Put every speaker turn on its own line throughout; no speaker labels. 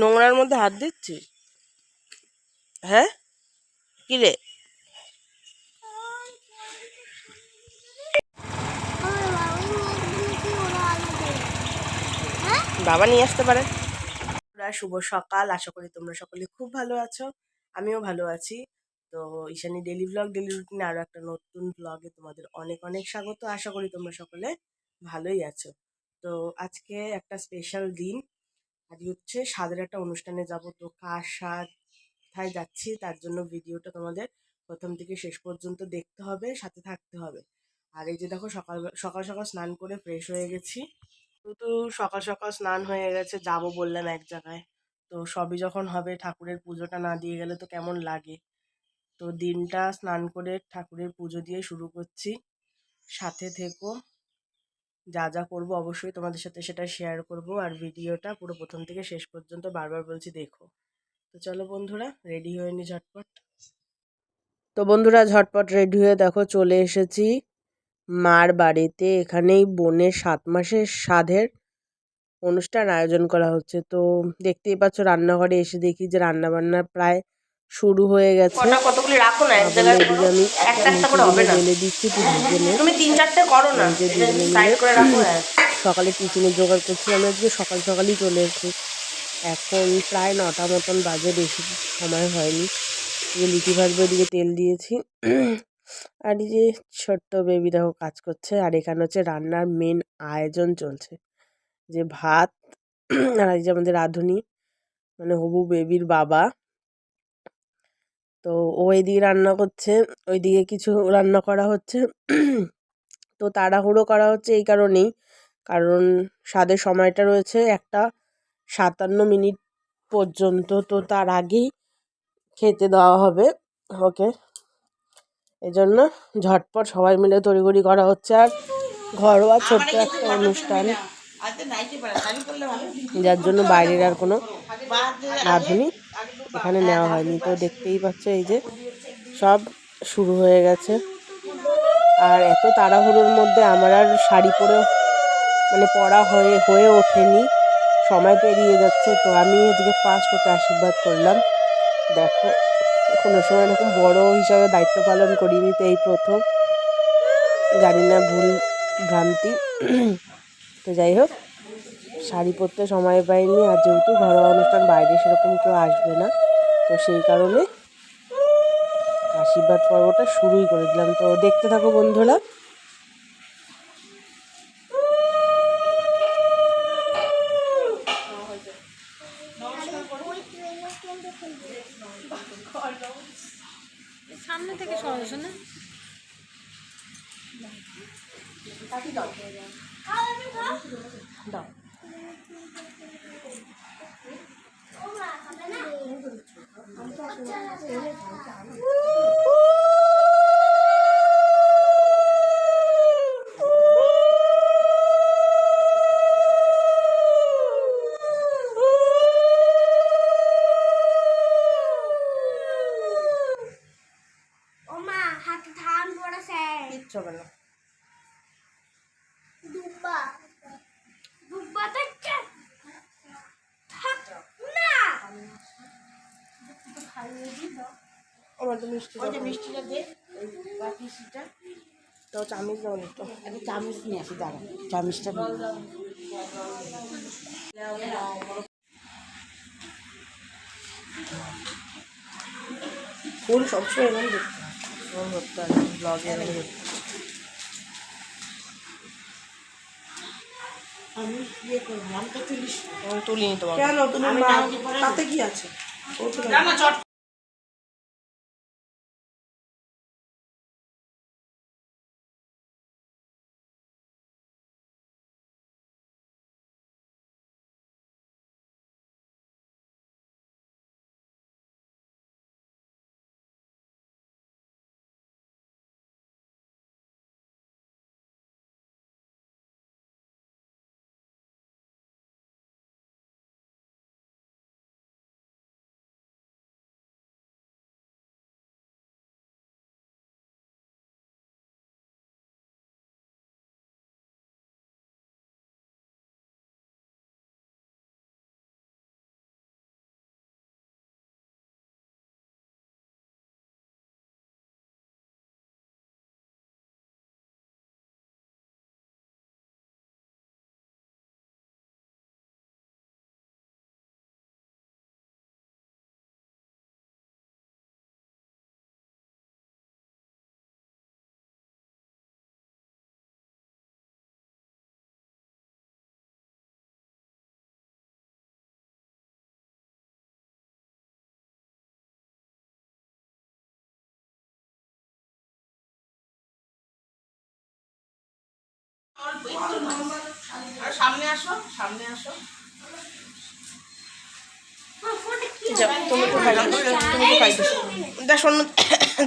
নোংরার মধ্যে হাত দিচ্ছিস? হ্যাঁ? কি রে? বাবা নিয়ে আসতে পারে। শুভ সকাল। আশা করি তোমরা সকলে খুব ভালো আছো। আমিও ভালো আছি। তো ঈশানি ডেলি ব্লগ ডেলি রুটিনে আরও একটা নতুন ব্লগে তোমাদের অনেক অনেক স্বাগত। আশা করি তোমরা সকলে ভালোই আছো। তো আজকে একটা স্পেশাল দিন। আজকে হচ্ছে স্বাদের একটা অনুষ্ঠানে যাব। তো কার স্বাদ কোথায় যাচ্ছি, তার জন্য ভিডিওটা তোমাদের প্রথম থেকে শেষ পর্যন্ত দেখতে হবে, সাথে থাকতে হবে। আর এই যে দেখো, সকাল সকাল সকাল স্নান করে ফ্রেশ হয়ে গেছি। তো সকাল সকাল স্নান হয়ে গেছে, যাব বললাম এক জায়গায়। তো সবই যখন হবে, ঠাকুরের পুজোটা না দিয়ে গেলে তো কেমন লাগে? তো দিনটা স্নান করে ঠাকুরের পুজো দিয়ে শুরু করছি। সাথে থেকো। যা যা করব অবশ্যই তোমাদের সাথে সেটা শেয়ার করব। আর ভিডিওটা পুরো প্রথম থেকে শেষ পর্যন্ত বারবার বলছি দেখো। তো চলো বন্ধুরা রেডি হয়ে নি ঝটপট? তো বন্ধুরা, ঝটপট রেডি হয়ে দেখো চলে এসেছি মার বাড়িতে। এখানেই বোনের সাত মাসের সাধের অনুষ্ঠান আয়োজন করা হচ্ছে। তো দেখতেই পাচ্ছ রান্নাঘরে এসে দেখি যে রান্না বান্না প্রায় শুরু হয়ে গেছে। কতগুলি রাখো না এক জায়গায় আমি একটা একটা করে হবে না। ঢেলে দিচ্ছি দুজনে তুমি তিন চারটে করো না যে দুজনে সাইড করে রাখো হ্যাঁ। সকালে টিফিনের জোগাড় করছিলাম আজকে সকাল সকালই চলে এসেছি। এখন প্রায় নটা মতন বাজে বেশি সময় হয়নি। যে লিচি ভাজবো এদিকে তেল দিয়েছি। আর এই যে ছোট্ট বেবি দেখো কাজ করছে আর এখানে হচ্ছে রান্নার মেন আয়োজন চলছে। যে ভাত আর এই যে আমাদের রাঁধুনি মানে হবু বেবির বাবা। তো ও এদিকে রান্না করছে ওইদিকে কিছু রান্না করা হচ্ছে। তো তাড়াহুড়ো করা হচ্ছে এই কারণেই কারণ স্বাদের সময়টা রয়েছে একটা সাতান্ন মিনিট পর্যন্ত তো তার আগেই খেতে দেওয়া হবে ওকে? এজন্য ঝটপট সবাই মিলে তড়িঘড়ি করা হচ্ছে আর ঘরোয়া ছোট্ট একটা অনুষ্ঠান। যার জন্য বাইরের আর কোনো রাঁধুনি এখানে নেওয়া হয়নি, তো দেখতেই পাচ্ছ এই যে সব শুরু হয়ে গেছে। আর এত তাড়াহুড়োর মধ্যে আমার আর শাড়ি পরে মানে পরা হয়ে হয়ে ওঠেনি। সময় পেরিয়ে যাচ্ছে, তো আমি আজকে ফার্স্ট ওকে আশীর্বাদ করলাম। দেখো, কোনো সময় এরকম বড় হিসাবে দায়িত্ব পালন করিনি, তো এই প্রথম। জানি না, ভুল ভ্রান্তি। তো যাই হোক শাড়ি পরতে সময় পাইনি আর যেহেতু ঘরোয়া অনুষ্ঠান, বাইরে সেরকম কেউ আসবে না। তো সেই কারণে আশীর্বাদ পর্বটা শুরুই করে দিলাম। তো দেখতে থাকো বন্ধুরা
সামনে থেকে সহজ না
দাও
ওমা হাতে ধান পড়েছে
কিচ্ছু হবে না।
দুব্বা। দুব্বা দেখছে থাক না
আমার তো মিষ্টি
ওই যে মিষ্টিটা দে ওই বাটিটা
তো চামিচ দাও না তো
একটা চামচ নিয়ে আসি দাঁড়া। চামচটা
ফুল সবসময় এমন দেখতে। ব্লগে এমন
আমি ইয়ে করব আমি তো তুলিস
তুলিনি তোমাকে।
কেন? তুমি তাতে কি আছে? তো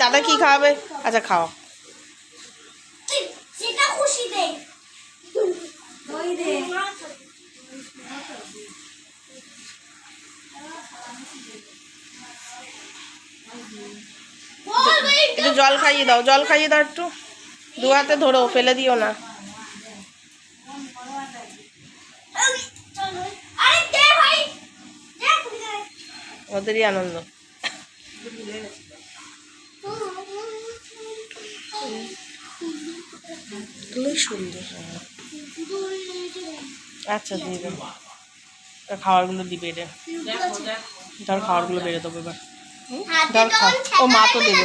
দাদা কি খাওয়াবে? আচ্ছা খাও জল খাইয়ে দাও জল খাইয়ে দাও একটু। দু হাতে ধরো ফেলে দিও না
আরে দে ভাই দে খুশি দে
ওদেরই আনন্দ। খুবই সুন্দর। আচ্ছা দিয়ে দেবো খাবারগুলো দিবে এটা ধর খাবারগুলো বেড়ে দেবো এবার। ধর খা। ও মা তো দেবে।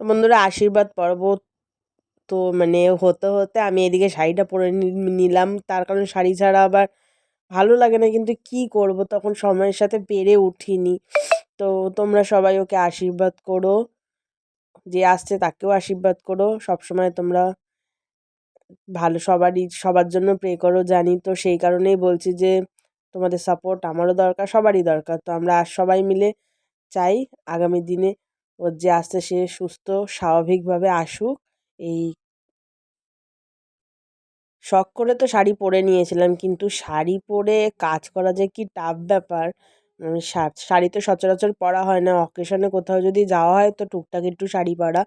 বন্ধুরা, আশীর্বাদ পর্ব তো মানে হতে হতে আমি এদিকে শাড়িটা পরে নিলাম। তার কারণ শাড়ি ছাড়া আবার ভালো লাগে না, কিন্তু কি করব? তখন সময়ের সাথে পেরে উঠিনি। তো তোমরা সবাই ওকে আশীর্বাদ করো। যে আসছে তাকেও আশীর্বাদ করো। সবসময় তোমরা ভালো সবারই, সবার জন্য প্রে করো, জানি তো সেই কারণেই বলছি যে তোমাদের সাপোর্ট আমারও দরকার, সবারই দরকার। তো আমরা আর সবাই মিলে চাই আগামী দিনে ওর যে আসছে সে সুস্থ, স্বাভাবিকভাবে আসুক। এই শখ করে তো শাড়ি পরে নিয়েছিলাম, কিন্তু শাড়ি পরে কাজ করা যে কি টাফ ব্যাপার। শা- শাড়ি তো সচরাচর পরা হয় না অকেশনে কোথাও যদি যাওয়া হয় তো টুকটাক একটু শাড়ি পরা।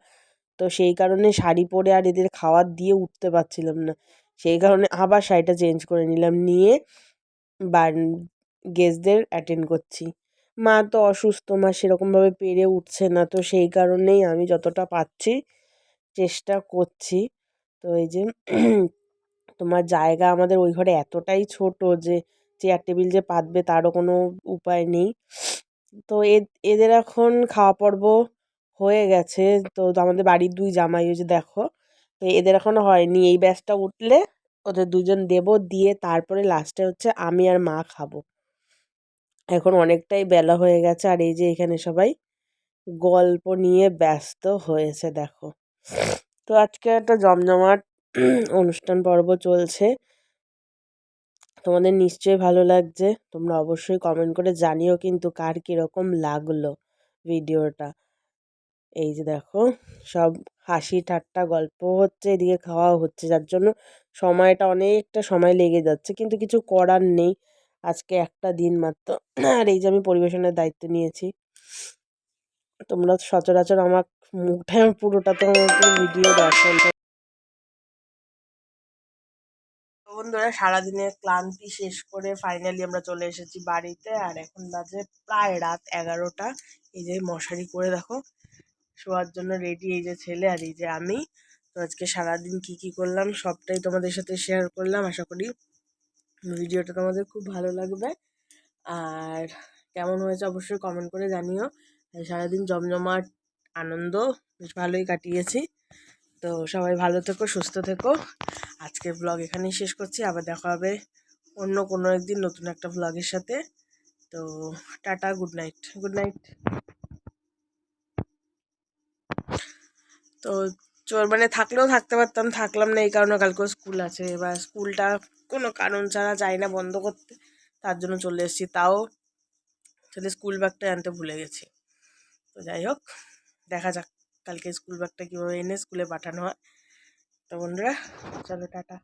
তো সেই কারণে শাড়ি পরে আর এদের খাবার দিয়ে উঠতে পারছিলাম না। সেই কারণে আবার শাড়িটা চেঞ্জ করে নিলাম, নিয়ে বা গেস্টদের অ্যাটেন্ড করছি। মা তো অসুস্থ, মা সেরকমভাবে পেরে উঠছে না, তো সেই কারণেই আমি যতটা পাচ্ছি চেষ্টা করছি। তো এই যে তোমার জায়গা আমাদের ওই ঘরে এতটাই ছোট যে চেয়ার টেবিল যে পাতবে তারও কোনো উপায় নেই। তো এদের এখন খাওয়া পর্ব হয়ে গেছে। তো আমাদের বাড়ির দুই জামাই ওই যে দেখো, তো এদের এখনও হয়নি। এই ব্যাচটা উঠলে ওদের দুজন দেব, দিয়ে তারপরে লাস্টে হচ্ছে আমি আর মা খাব। এখন অনেকটাই বেলা হয়ে গেছে, আর এই যে এখানে সবাই গল্প নিয়ে ব্যস্ত হয়েছে, দেখো। তো আজকে একটা জমজমাট অনুষ্ঠান পর্ব চলছে। তোমাদের নিশ্চয়ই ভালো লাগছে, তোমরা অবশ্যই কমেন্ট করে জানিও কিন্তু কার কীরকম লাগল ভিডিওটা এই যে দেখো, সব হাসি ঠাট্টা গল্প হচ্ছে, এদিকে খাওয়াও হচ্ছে, যার জন্য সময়টা অনেকটা সময় লেগে যাচ্ছে, কিন্তু কিছু করার নেই। আজকে একটা দিন মাত্র। আর এই যে আমি পরিবেশনের দায়িত্ব নিয়েছি। তোমরা সচরাচর আমার মুখটা, পুরোটা তো ভিডিও দর্শন বন্ধুরা সারাদিনের ক্লান্তি শেষ করে ফাইনালি আমরা চলে এসেছি বাড়িতে, আর এখন বাজে প্রায় রাত এগারোটা। এই যে মশারি করে দেখো শোয়ার জন্য রেডি এই যে ছেলে আর এই যে আমি। তো আজকে সারাদিন কি কি করলাম সবটাই তোমাদের সাথে শেয়ার করলাম। আশা করি ভিডিওটা তোমাদের খুব ভালো লাগবে। আর কেমন হয়েছে অবশ্যই কমেন্ট করে জানিও। সারাদিন জমজমাট আনন্দ বেশ ভালোই কাটিয়েছি। তো সবাই ভালো থেকো, সুস্থ থেকো। আজকের ব্লগ এখানেই শেষ করছি। আবার দেখা হবে অন্য কোনো একদিন নতুন একটা ব্লগের সাথে। তো tata good night good night তো চোর মানে থাকলেও থাকতে পারতাম, থাকলাম না, এই কারণে কালকেও স্কুল আছে। এবার স্কুলটা কোনো কারণ ছাড়া যাই না বন্ধ করতে, তার জন্য চলে এসেছি। তাও ছেলে স্কুল ব্যাগটা আনতে ভুলে গেছি। তো যাই হোক, দেখা যাক কালকে স্কুল ব্যাগটা কীভাবে এনে স্কুলে পাঠানো হয়। তো বন্ধুরা, চলো টাটা।